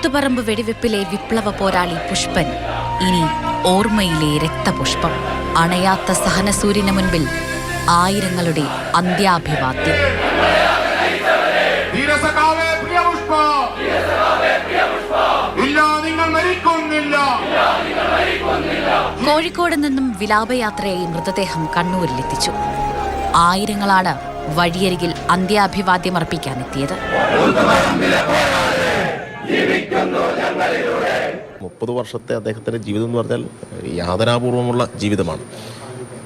കൂത്തുപറമ്പ് വെടിവെപ്പിലെ വിപ്ലവ പോരാളി പുഷ്പൻ. ഇനി ഓർമ്മയിലെ രക്തപുഷ്പം. അണയാത്ത സഹനസൂര്യന് മുൻപിൽ ആയിരങ്ങളുടെ അന്ത്യാഭിവാദ്യം. കോഴിക്കോട് നിന്നും വിലാപയാത്രയായി മൃതദേഹം കണ്ണൂരിലെത്തിച്ചു. ആയിരങ്ങളാണ് വഴിയരികിൽ അന്ത്യാഭിവാദ്യം അർപ്പിക്കാനെത്തിയത്. മുപ്പത് വർഷത്തെ അദ്ദേഹത്തിന്റെ ജീവിതം എന്ന് പറഞ്ഞാൽ യാതനാപൂർവമുള്ള ജീവിതമാണ്.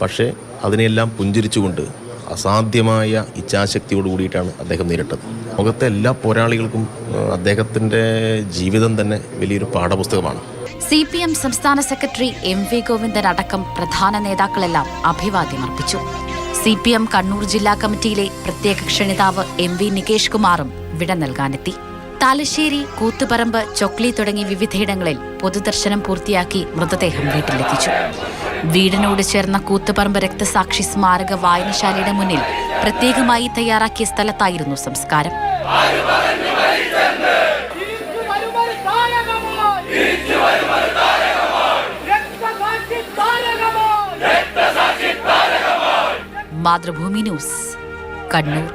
പക്ഷേ അതിനെല്ലാം പുഞ്ചിരിച്ചുകൊണ്ട് അസാധ്യമായ ഇച്ഛാശക്തിയോട് കൂടിയിട്ടാണ് അദ്ദേഹം നേരിട്ടത്. ലോകത്തെ എല്ലാ പോരാളികൾക്കും അദ്ദേഹത്തിന്റെ അദ്ദേഹത്തിന്റെ ജീവിതം തന്നെ വലിയൊരു പാഠപുസ്തകമാണ്. സി പി എം സംസ്ഥാന സെക്രട്ടറി എം വി ഗോവിന്ദൻ അടക്കം പ്രധാന നേതാക്കളെല്ലാം അഭിവാദ്യം അർപ്പിച്ചു. സി പി എം കണ്ണൂർ ജില്ലാ കമ്മിറ്റിയിലെ പ്രത്യേക ക്ഷണിതാവ് എം വി നികേഷ് കുമാറും വിട നൽകാനെത്തി. താലശ്ശേരി കൂത്തുപറമ്പ് ചൊക്ലി തുടങ്ങി വിവിധയിടങ്ങളിൽ പൊതുദർശനം പൂർത്തിയാക്കി മൃതദേഹം വീട്ടിലെത്തിച്ചു. വീടിനോട് ചേർന്ന കൂത്തുപറമ്പ് രക്തസാക്ഷി സ്മാരക വായനശാലയുടെ മുന്നിൽ പ്രത്യേകമായി തയ്യാറാക്കിയ സ്ഥലത്തായിരുന്നു സംസ്കാരം. മാതൃഭൂമി ന്യൂസ് കണ്ണൂർ.